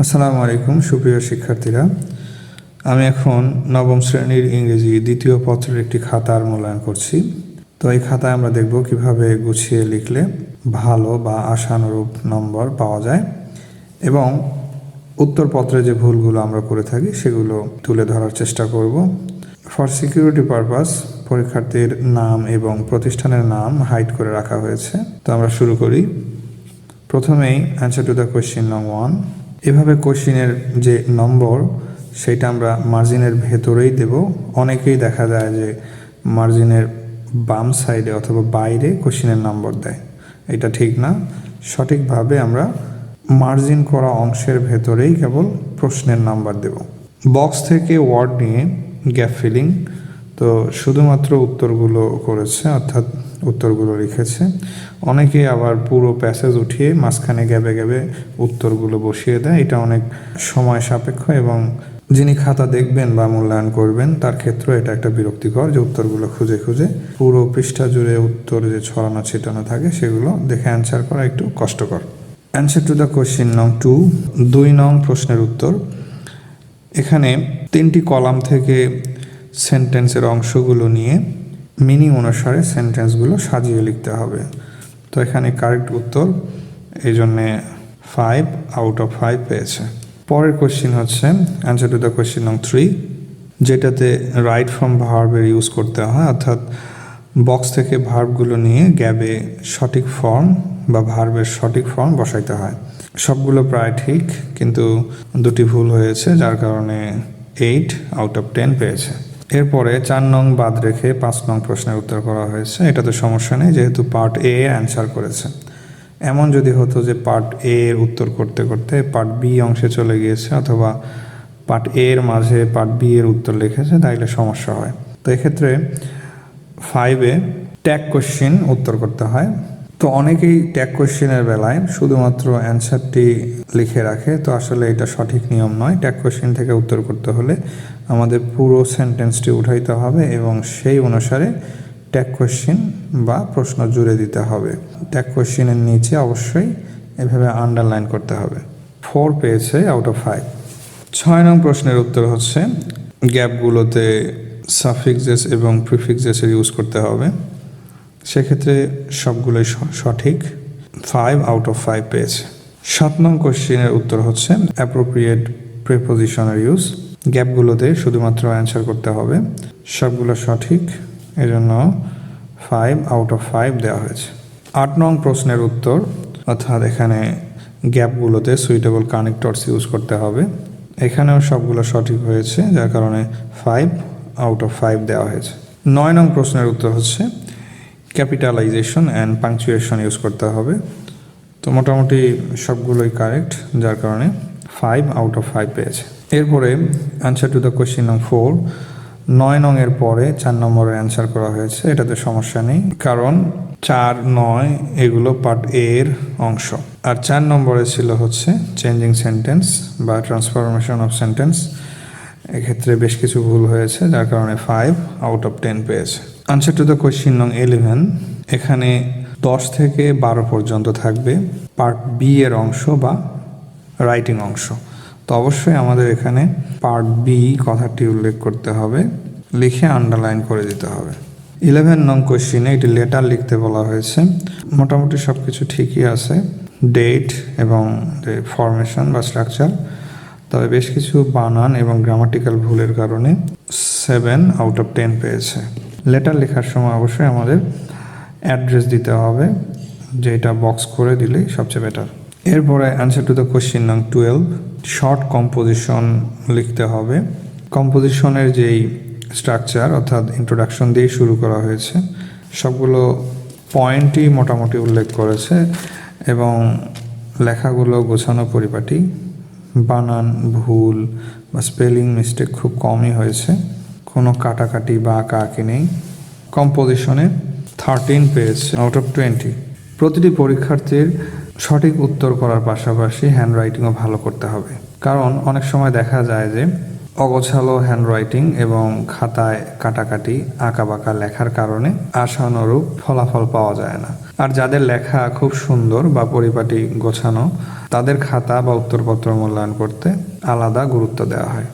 আসসালামু আলাইকুম, সুপ্রিয় শিক্ষার্থীরা। আমি এখন নবম শ্রেণির ইংরেজি দ্বিতীয় পত্রের একটি খাতার মূল্যায়ন করছি। তো এই খাতায় আমরা দেখব কীভাবে গুছিয়ে লিখলে ভালো বা আশানুরূপ নম্বর পাওয়া যায় এবং উত্তরপত্রে যে ভুলগুলো আমরা করে থাকি সেগুলো তুলে ধরার চেষ্টা করব। ফর সিকিউরিটি পারপাস পরীক্ষার্থীর নাম এবং প্রতিষ্ঠানের নাম হাইড করে রাখা হয়েছে। তো আমরা শুরু করি। প্রথমেই অ্যান্সার টু দ্য কোয়েশ্চেন নং ওয়ান এভাবে কোশ্চিনের যে নম্বর, সেটা আমরা মার্জিনের ভেতরেই দেব। অনেকেই দেখা যায় যে মার্জিনের বাম সাইডে অথবা বাইরে কোশ্চিনের নম্বর দেয়। এটা ঠিক না। সঠিকভাবে আমরা মার্জিন করা অংশের ভেতরেই কেবল প্রশ্নের নাম্বার দেব। বক্স থেকে ওয়ার্ড নিয়ে গ্যাপ ফিলিং, তো শুধুমাত্র উত্তরগুলো করেছে, অর্থাৎ উত্তরগুলো লিখেছে। অনেকে আবার পুরো প্যাসেজ উঠিয়ে মাঝখানে গ্যাবে গ্যাবে উত্তরগুলো বসিয়ে দেয়। এটা অনেক সময় সাপেক্ষ এবং যিনি খাতা দেখবেন বা মূল্যায়ন করবেন, তার ক্ষেত্রে এটা একটা বিরক্তিকর যে উত্তরগুলো খুঁজে খুঁজে পুরো পৃষ্ঠা জুড়ে উত্তর যে ছড়ানো ছিটানো থাকে, সেগুলো দেখে অ্যান্সার করা একটু কষ্টকর। অ্যান্সার টু দ্য কোশ্চিন নং টু দুই নং প্রশ্নের উত্তর। এখানে তিনটি কলাম থেকে সেন্টেন্সের অংশগুলো নিয়ে মিনিং অনুসারে সেন্টেন্সগুলো সাজিয়ে লিখতে হবে। তো এখানে কারেক্ট উত্তর এই জন্যে ফাইভ আউট অফ ফাইভ পেয়েছে। পরের কোশ্চিন হচ্ছে অ্যান্সার টু দ্য কোশ্চিন নং থ্রি যেটাতে রাইট ফ্রম ভার্বের ইউজ করতে হয়, অর্থাৎ বক্স থেকে ভার্বগুলো নিয়ে গ্যাবে সঠিক ফর্ম বা ভার্বের সঠিক ফর্ম বসাইতে হয়। সবগুলো প্রায় ঠিক, কিন্তু দুটি ভুল হয়েছে, যার কারণে এইট আউট অফ টেন পেয়েছে। এরপরে চার নং বাদ রেখে পাঁচ নং প্রশ্নের উত্তর করা হয়েছে। এটা তো সমস্যা নেই, যেহেতু পার্ট এ অ্যান্সার করেছে। এমন যদি হতো যে পার্ট এ এর উত্তর করতে করতে পার্ট বি অংশে চলে গিয়েছে অথবা পার্ট এ এর মাঝে পার্ট বি এর উত্তর লিখেছে, তাইলে সমস্যা হয়। তো এক্ষেত্রে ফাইভে ট্যাগ কোশ্চিন উত্তর করতে হয়। তো অনেকেই ট্যাগ কোশ্চেনের বেলায় শুধুমাত্র অ্যান্সারটি লিখে রাখে। তো আসলে এটা সঠিক নিয়ম নয়। ট্যাগ কোশ্চেন থেকে উত্তর করতে হলে আমাদের পুরো সেন্টেন্সটি উঠাইতে হবে এবং সেই অনুসারে ট্যাগ কোশ্চেন বা প্রশ্ন জুড়ে দিতে হবে। ট্যাগ কোশ্চেনের নিচে অবশ্যই এভাবে আন্ডারলাইন করতে হবে। ফোর পেয়েছে আউট অফ ফাইভ ছয় নং প্রশ্নের উত্তর হচ্ছে গ্যাপগুলোতে সাফিক্সেস এবং প্রিফিক্সেসের ইউজ করতে হবে। সেক্ষেত্রে সবগুলোই সঠিক। ফাইভ আউট অফ ফাইভ পেয়েছে। সাত নং কোশ্চেনের উত্তর হচ্ছে অ্যাপ্রোপ্রিয়েট প্রেপোজিশনের ইউজ গ্যাপগুলোতে শুধুমাত্র অ্যান্সার করতে হবে। সবগুলো সঠিক, এজন্য ফাইভ আউট অফ ফাইভ দেওয়া হয়েছে। আট নং প্রশ্নের উত্তর, অর্থাৎ এখানে গ্যাপগুলোতে সুইটেবল কানেক্টরস ইউজ করতে হবে। এখানেও সবগুলো সঠিক হয়েছে, যার কারণে ফাইভ আউট অফ ফাইভ দেওয়া হয়েছে। নয় নং প্রশ্নের উত্তর হচ্ছে ক্যাপিটালাইজেশন অ্যান্ড পাংচুয়েশন ইউজ করতে হবে। তো মোটামুটি সবগুলোই কারেক্ট যার কারণে ফাইভ আউট অফ ফাইভ পেয়েছে। এরপরে অ্যান্সার টু দ্য কোয়েশ্চেন নং ফোর নয় নং এর পরে চার নম্বরের অ্যান্সার করা হয়েছে, এটাতে সমস্যা নেই, কারণ চার নয় এগুলো পার্ট এ এর অংশ। আর চার নম্বরে ছিল হচ্ছে চেঞ্জিং সেন্টেন্স বা ট্রান্সফরমেশন অফ সেন্টেন্স এক্ষেত্রে বেশ কিছু ভুল হয়েছে, যার কারণে ফাইভ আউট অফ টেন পেয়েছে। আনসার টু দ্য কোয়েশ্চিন নং ইলেভেন এখানে দশ থেকে বারো পর্যন্ত থাকবে পার্ট বি এর অংশ বা রাইটিং অংশ। তো অবশ্যই আমাদের এখানে পার্ট বি কথাটি উল্লেখ করতে হবে, লিখে আন্ডারলাইন করে দিতে হবে। ইলেভেন নং কোশ্চিনে একটি লেটার লিখতে বলা হয়েছে। মোটামুটি সব কিছু ঠিকই আছে। ডেট এবং ফরমেশন বা স্ট্রাকচার তবে বেশ কিছু বানান এবং গ্রামাটিক্যাল ভুলের কারণে সেভেন আউট অফ টেন পেয়েছে। লেটার লেখার সময় অবশ্যই আমাদের অ্যাড্রেস দিতে হবে যেটা বক্স করে দিলেই সবচেয়ে বেটার এরপরে অ্যান্সার টু দ্য কোশ্চিন নং টুয়েলভ শর্ট কম্পোজিশন লিখতে হবে। কম্পোজিশনের যেই স্ট্রাকচার অর্থাৎ ইন্ট্রোডাকশন দিয়ে শুরু করা হয়েছে, সবগুলো পয়েন্টই মোটামুটি উল্লেখ করেছে এবং লেখাগুলো গোছানো পরিপাটি, বানান ভুল বা স্পেলিং মিস্টেক খুব কমই হয়েছে। কোনো কাটাকাটি বা কাকি নেই। কম্পোজিশনে thirteen page out of twenty প্রতিটি পরীক্ষার্থীর সঠিক উত্তর করার পাশাপাশি হ্যান্ডরাইটিংও ভালো করতে হবে। কারণ অনেক সময় দেখা যায় যে, অগোছালো হ্যান্ডরাইটিং এবং খাতায় কাটাকাটি, আঁকাবাঁকা লেখার কারণে আশানুরূপ ফলাফল পাওয়া যায় না। আর যাদের লেখা খুব সুন্দর বা পরিপাটি গোছানো, তাদের খাতা বা উত্তরপত্র মূল্যায়ন করতে আলাদা গুরুত্ব দেওয়া হয়।